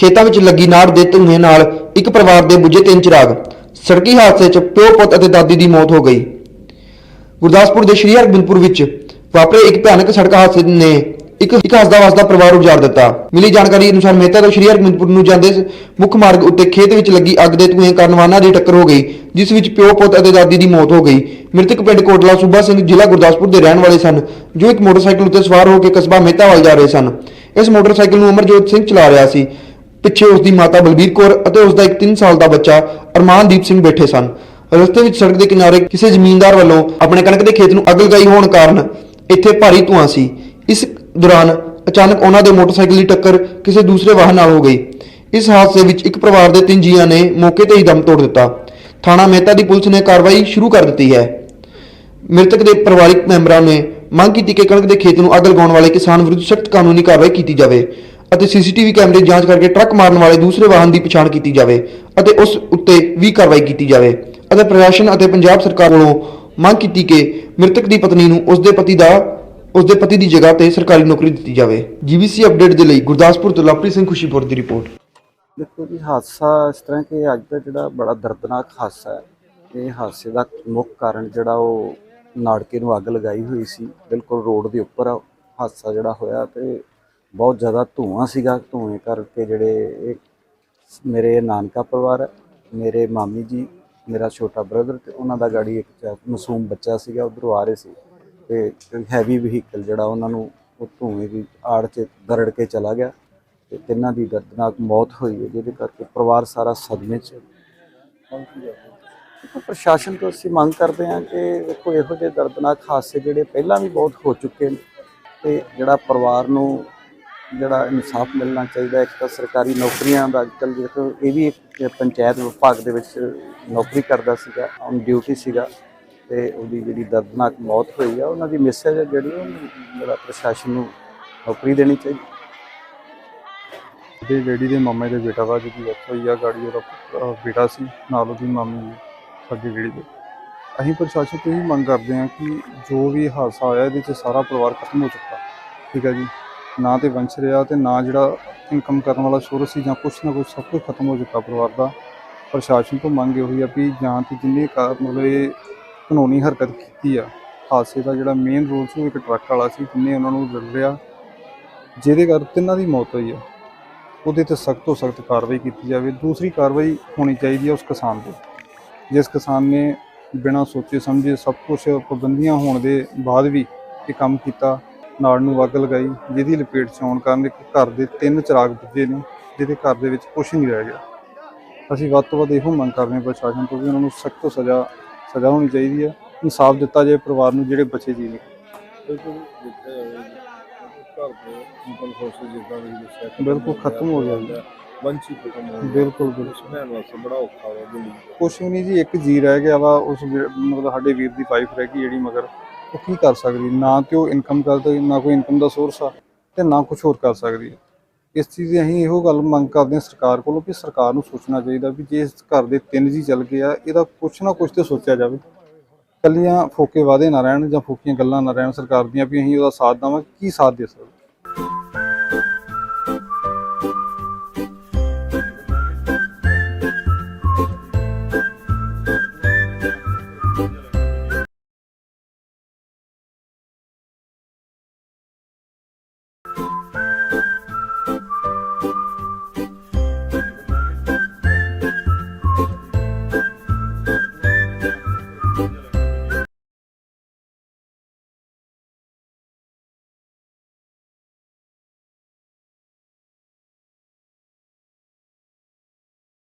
ਖੇਤਾਂ ਵਿੱਚ ਲੱਗੀ ਨਾੜ ਦੇ ਧੂਏ ਨਾਲ ਇੱਕ ਪਰਿਵਾਰ ਦੇ ਬੁਝੇ ਤਿੰਨ ਚਿਰਾਗ, ਸੜਕੀ ਹਾਦਸੇ 'ਚ ਪਿਓ ਪੁੱਤ ਅਤੇ ਦਾਦੀ ਦੀ ਮੌਤ ਹੋ ਗਈ। ਗੁਰਦਾਸਪੁਰ ਦੇ ਸ਼੍ਰੀ ਹਰਗੋਬਿੰਦਪੁਰ ਵਿੱਚ ਵਾਪਰੇ ਇੱਕ ਭਿਆਨਕ ਸੜਕ ਹਾਦਸੇ ਨੇ ਇੱਕ ਇੱਕ ਹੱਸਦਾ ਵਸਦਾ ਪਰਿਵਾਰ ਉਜਾੜ ਦਿੱਤਾ। ਮਿਲੀ ਜਾਣਕਾਰੀ ਅਨੁਸਾਰ ਮਹਿਤਾ ਤੋਂ ਸ਼੍ਰੀ ਹਰਗੋਬਿੰਦਪੁਰ ਨੂੰ ਜਾਂਦੇ ਮੁੱਖ ਮਾਰਗ ਉੱਤੇ ਖੇਤ ਵਿੱਚ ਲੱਗੀ ਅੱਗ ਦੇ ਧੂਏ ਕਾਰਨ ਵਾਹਨਾਂ ਦੀ ਟੱਕਰ ਹੋ ਗਈ, ਜਿਸ ਵਿੱਚ ਪਿਓ ਪੁੱਤ ਅਤੇ ਦਾਦੀ ਦੀ ਮੌਤ ਹੋ ਗਈ। ਮ੍ਰਿਤਕ ਪਿੰਡ ਕੋਟਲਾ ਸੂਬਾ ਸਿੰਘ ਜ਼ਿਲ੍ਹਾ ਗੁਰਦਾਸਪੁਰ ਦੇ ਰਹਿਣ ਵਾਲੇ ਸਨ, ਜੋ ਇੱਕ ਮੋਟਰਸਾਈਕਲ ਉੱਤੇ ਸਵਾਰ ਹੋ ਕੇ ਕਸਬਾ ਮਹਿਤਾ ਵੱਲ ਜਾ ਰਹੇ ਸਨ। ਇਸ ਮੋਟਰਸਾਈਕਲ ਨੂੰ ਅਮਰਜੋਤ ਸਿੰਘ ਚਲਾ ਰਿਹਾ ਸੀ। ਪਿੱਛੇ ਉਸ ਦੀ ਮਾਤਾ ਬਲਬੀਰ ਕੌਰ ਅਤੇ ਉਸ ਦਾ ਇੱਕ 3 ਸਾਲ ਦਾ ਬੱਚਾ ਅਰਮਾਨਦੀਪ ਸਿੰਘ ਬੈਠੇ ਸਨ। ਰਸਤੇ ਵਿੱਚ ਸੜਕ ਦੇ ਕਿਨਾਰੇ ਕਿਸੇ ਜ਼ਮੀਨਦਾਰ ਵੱਲੋਂ ਆਪਣੇ ਕਣਕ ਦੇ ਖੇਤ ਨੂੰ ਅੱਗ ਲਗਾਈ ਹੋਣ ਕਾਰਨ ਇੱਥੇ ਭਾਰੀ ਧੂਆਂ ਸੀ। ਇਸ ਦੌਰਾਨ ਅਚਾਨਕ ਉਹਨਾਂ ਦੇ ਮੋਟਰਸਾਈਕਲ ਦੀ ਟੱਕਰ ਕਿਸੇ ਦੂਸਰੇ ਵਾਹਨ ਨਾਲ ਹੋ ਗਈ। ਇਸ ਹਾਦਸੇ ਵਿੱਚ ਇੱਕ ਪਰਿਵਾਰ ਦੇ ਤਿੰਨ ਜੀਆਂ ਨੇ ਮੌਕੇ ਤੇ ਹੀ ਦਮ ਤੋੜ ਦਿੱਤਾ। ਥਾਣਾ ਮਹਿਤਾ ਦੀ ਪੁਲਿਸ ਨੇ ਕਾਰਵਾਈ ਸ਼ੁਰੂ ਕਰ ਦਿੱਤੀ ਹੈ। ਮ੍ਰਿਤਕ ਦੇ ਪਰਿਵਾਰਕ ਮੈਂਬਰਾਂ ਨੇ ਮੰਗ ਕੀਤੀ ਕਿ ਕਣਕ ਦੇ ਖੇਤ ਨੂੰ ਅੱਗ ਲਗਾਉਣ ਵਾਲੇ ਕਿਸਾਨ ਵਿਰੁੱਧ ਸਖਤ ਕਾਨੂੰਨੀ ਕਾਰਵਾਈ ਕੀਤੀ ਜਾਵੇ। ਅਤੇ ਸੀਸੀਟੀਵੀ ਕੈਮਰੇ ਦੀ ਜਾਂਚ ਕਰਕੇ ਟਰੱਕ ਮਾਰਨ ਵਾਲੇ ਦੂਸਰੇ ਵਾਹਨ ਦੀ ਪਛਾਣ ਕੀਤੀ ਜਾਵੇ ਅਤੇ ਉਸ ਉੱਤੇ ਵੀ ਕਾਰਵਾਈ ਕੀਤੀ ਜਾਵੇ। ਅਤੇ ਪ੍ਰਸ਼ਾਸਨ ਅਤੇ ਪੰਜਾਬ ਸਰਕਾਰ ਵੱਲੋਂ ਮੰਗ ਕੀਤੀ ਕਿ ਮ੍ਰਿਤਕ ਦੀ ਪਤਨੀ ਨੂੰ ਉਸ ਦੇ ਪਤੀ ਦਾ ਉਸ ਦੇ ਪਤੀ ਦੀ ਜਗ੍ਹਾ ਤੇ ਸਰਕਾਰੀ ਨੌਕਰੀ ਦਿੱਤੀ ਜਾਵੇ। ਜੀਬੀਸੀ ਅਪਡੇਟ ਦੇ ਲਈ ਗੁਰਦਾਸਪੁਰ ਤੋਂ ਲਵਪ੍ਰੀਤ ਸਿੰਘ ਖੁਸ਼ੀਪੁਰ ਦੀ ਰਿਪੋਰਟ। ਦੇਖੋ ਜੀ, ਹਾਦਸਾ ਇਸ ਤਰ੍ਹਾਂ ਕਿ ਅੱਜ ਦਾ ਜਿਹੜਾ ਬੜਾ ਦਰਦਨਾਕ ਹਾਦਸਾ ਹੈ। ਇਹ ਹਾਦਸੇ ਦਾ ਮੁੱਖ ਕਾਰਨ ਜਿਹੜਾ ਉਹ ਨਾੜਕੇ ਨੂੰ ਅੱਗ ਲਗਾਈ ਹੋਈ ਸੀ। ਬਿਲਕੁਲ ਰੋਡ ਦੇ ਉੱਪਰ ਹਾਦਸਾ ਜਿਹੜਾ ਹੋਇਆ ਤੇ ਬਹੁਤ ਜ਼ਿਆਦਾ ਧੂਆਂ ਸੀਗਾ, ਧੂਏ ਕਰਕੇ ਜਿਹੜੇ ਇਹ ਮੇਰੇ ਨਾਨਕਾ ਪਰਿਵਾਰ ਹੈ, ਮੇਰੇ ਮਾਮੀ ਜੀ, ਮੇਰਾ ਛੋਟਾ ਬ੍ਰਦਰ ਤੇ ਉਹਨਾਂ ਦਾ ਗਾੜੀ ਇੱਕ ਚ- ਮਾਸੂਮ ਬੱਚਾ ਸੀਗਾ, ਉਧਰੋਂ ਆ ਰਹੇ ਸੀ ਤੇ ਹੈਵੀ ਵਹੀਕਲ ਜਿਹੜਾ ਉਹਨਾਂ ਨੂੰ ਉਹ ਧੂਏ ਦੀ ਆੜ 'ਚ ਦਰੜ ਕੇ ਚਲਾ ਗਿਆ ਤੇ ਤਿੰਨਾਂ ਦੀ ਦਰਦਨਾਕ ਮੌਤ ਹੋਈ ਹੈ, ਜਿਹਦੇ ਕਰਕੇ ਪਰਿਵਾਰ ਸਾਰਾ ਸਦਮੇ 'ਚ ਪ੍ਰਸ਼ਾਸਨ ਤੋਂ ਅਸੀਂ ਮੰਗ ਕਰਦੇ ਹਾਂ ਕਿ ਦੇਖੋ, ਇਹੋ ਜਿਹੇ ਦਰਦਨਾਕ ਹਾਦਸੇ ਜਿਹੜੇ ਪਹਿਲਾਂ ਵੀ ਬਹੁਤ ਹੋ ਚੁੱਕੇ ਨੇ ਤੇ ਜਿਹੜਾ ਪਰਿਵਾਰ ਨੂੰ ਜਿਹੜਾ ਇਨਸਾਫ ਮਿਲਣਾ ਚਾਹੀਦਾ ਇੱਕ ਤਾਂ ਸਰਕਾਰੀ ਨੌਕਰੀਆਂ ਦਾ ਅੱਜਕੱਲ੍ਹ ਦੇਖੋ ਇਹ ਵੀ ਇੱਕ ਪੰਚਾਇਤ ਵਿਭਾਗ ਦੇ ਵਿੱਚ ਨੌਕਰੀ ਕਰਦਾ ਸੀਗਾ, ਔਨ ਡਿਊਟੀ ਸੀਗਾ ਤੇ ਉਹਦੀ ਜਿਹੜੀ ਦਰਦਨਾਕ ਮੌਤ ਹੋਈ ਆ, ਉਹਨਾਂ ਦੀ ਮੈਸੇਜ ਜਿਹੜੀ ਉਹਨੂੰ ਜਿਹੜਾ ਪ੍ਰਸ਼ਾਸਨ ਨੂੰ ਨੌਕਰੀ ਦੇਣੀ ਚਾਹੀਦੀ। ਦੇ ਡੈਡੀ ਦੇ ਮਾਮੇ ਦੇ ਬੇਟਾ ਵਾ ਜਿਹਦੀ ਡੈਥ ਹੋਈ ਆ, ਗਾੜੀ ਉਹਦਾ ਬੇਟਾ ਸੀ, ਨਾਲ ਉਹਦੀ ਮਾਮੀ ਸਾਡੀ ਸਾਡੇ ਦੇ। ਅਸੀਂ ਪ੍ਰਸ਼ਾਸਨ ਤੋਂ ਹੀ ਮੰਗ ਕਰਦੇ ਹਾਂ ਕਿ ਜੋ ਵੀ ਹਾਦਸਾ ਹੋਇਆ, ਇਹਦੇ 'ਚ ਸਾਰਾ ਪਰਿਵਾਰ ਖਤਮ ਹੋ ਚੁੱਕਾ। ਠੀਕ ਹੈ ਜੀ? ਨਾ ਤੇ ਵੰਸ਼ ਰਿਹਾ ਤੇ ਨਾ ਜਿਹੜਾ ਇਨਕਮ ਕਰਨ ਵਾਲਾ ਸੋਰਸ ਸੀ ਜਾਂ ਕੁਛ ਨਾ ਕੁਛ ਸਭ ਕੁਝ ਖਤਮ ਹੋ ਚੁੱਕਾ ਪਰਿਵਾਰ ਦਾ। ਪ੍ਰਸ਼ਾਸਨ ਤੋਂ ਮੰਗ ਇਹੋ ਹੀ ਆ ਵੀ ਜਾਂ ਤੇ ਜਿੰਨੇ ਕਾ ਮਤਲਬ ਇਹ ਕਾਨੂੰਨੀ ਹਰਕਤ ਕੀਤੀ ਆ, ਹਾਦਸੇ ਦਾ ਜਿਹੜਾ ਮੇਨ ਰੋਲ ਸੀ ਉਹ ਇੱਕ ਟਰੱਕ ਵਾਲਾ ਸੀ ਜਿੰਨੇ ਉਹਨਾਂ ਨੂੰ ਰਲਿਆ ਜਿਹਦੇ ਕਰ ਤਿੰਨਾਂ ਦੀ ਮੌਤ ਹੋਈ ਆ। ਉਹਦੇ ਤੇ ਸਖਤ ਤੋਂ ਸਖਤ ਕਾਰਵਾਈ ਕੀਤੀ ਜਾਵੇ। ਦੂਸਰੀ ਕਾਰਵਾਈ ਹੋਣੀ ਚਾਹੀਦੀ ਹੈ ਉਸ ਕਿਸਾਨ ਤੇ। ਜਿਸ ਕਿਸਾਨ ਨੇ ਬਿਨਾਂ ਸੋਚੇ ਸਮਝੇ ਸਭ ਕੁਝ ਪਾਬੰਦੀਆਂ ਹੋਣ ਦੇ ਬਾਅਦ ਵੀ ਇਹ ਕੰਮ ਕੀਤਾ ਨਾੜ ਨੂੰ ਅੱਗ ਲਗਾਈ ਜਿਹਦੀ ਲਪੇਟ 'ਚ ਆਉਣ ਕਾਰਨ ਇੱਕ ਘਰ ਦੇ ਤਿੰਨ ਚਿਰਾਗ ਬੁੱਝੇ ਨੇ ਜਿਹਦੇ ਘਰ ਦੇ ਵਿੱਚ ਕੁਝ ਨਹੀਂ ਰਹਿ ਗਿਆ। ਅਸੀਂ ਵੱਧ ਤੋਂ ਵੱਧ ਇਹੋ ਮੰਗ ਕਰਦੇ ਹਾਂ ਪ੍ਰਸ਼ਾਸਨ ਤੋਂ ਵੀ ਉਹਨਾਂ ਨੂੰ ਸਖਤ ਤੋਂ ਸਜ਼ਾ ਸਜ਼ਾ ਹੋਣੀ ਚਾਹੀਦੀ ਹੈ। ਇਨਸਾਫ ਦਿੱਤਾ ਜਾਏ ਪਰਿਵਾਰ ਨੂੰ ਜਿਹੜੇ ਬਚੇ ਜੀ ਨੇ। ਬਿਲਕੁਲ ਖਤਮ ਹੋ ਗਿਆ ਜੀ। ਵੰਸ਼ ਹੀ ਖਤਮ ਹੋ ਗਿਆ। ਬਿਲਕੁਲ ਬਿਲਕੁਲ। ਸੁਣਨ ਵਾਸਤੇ ਬੜਾ ਔਖਾ ਹੋ ਜ਼ਿੰਦਗੀ ਦਾ ਕੁਛ ਵੀ ਨਹੀਂ ਜੀ ਇੱਕ ਜੀ ਰਹਿ ਗਿਆ ਵਾ ਉਸ ਮਤਲਬ ਸਾਡੇ ਵੀਰ ਦੀ ਵਾਈਫ ਰਹਿ ਗਈ ਜਿਹੜੀ ਮਗਰ। ਉਹ ਕੀ ਕਰ ਸਕਦੀ? ਨਾ ਤੇ ਉਹ ਇਨਕਮ ਕਰਦਾ, ਨਾ ਕੋਈ ਇਨਕਮ ਦਾ ਸੋਰਸ ਆ ਤੇ ਨਾ ਕੁਝ ਹੋਰ ਕਰ ਸਕਦੀ ਹੈ ਇਸ ਚੀਜ਼ ਦੀ ਅਸੀਂ ਇਹੋ ਗੱਲ ਮੰਗ ਕਰਦੇ ਹਾਂ ਸਰਕਾਰ ਕੋਲੋਂ ਕਿ ਸਰਕਾਰ ਨੂੰ ਸੋਚਣਾ ਚਾਹੀਦਾ ਵੀ ਜੇ ਇਸ ਘਰ ਦੇ ਤਿੰਨ ਜੀ ਚੱਲ ਗਏ ਆ, ਇਹਦਾ ਕੁਛ ਨਾ ਕੁਛ ਤੇ ਸੋਚਿਆ ਜਾਵੇ। ਕੱਲੀਆਂ ਫੋਕੇ ਵਾਦੇ ਨਾ ਰਹਿਣ ਜਾਂ ਫੋਕੀਆਂ ਗੱਲਾਂ ਨਾ ਰਹਿਣ ਸਰਕਾਰ ਦੀਆਂ ਵੀ ਅਸੀਂ ਉਹਦਾ ਸਾਥ ਦੇਵਾਂਗੇ। ਕੀ ਸਾਥ ਦੇ ਸਕਦੇ?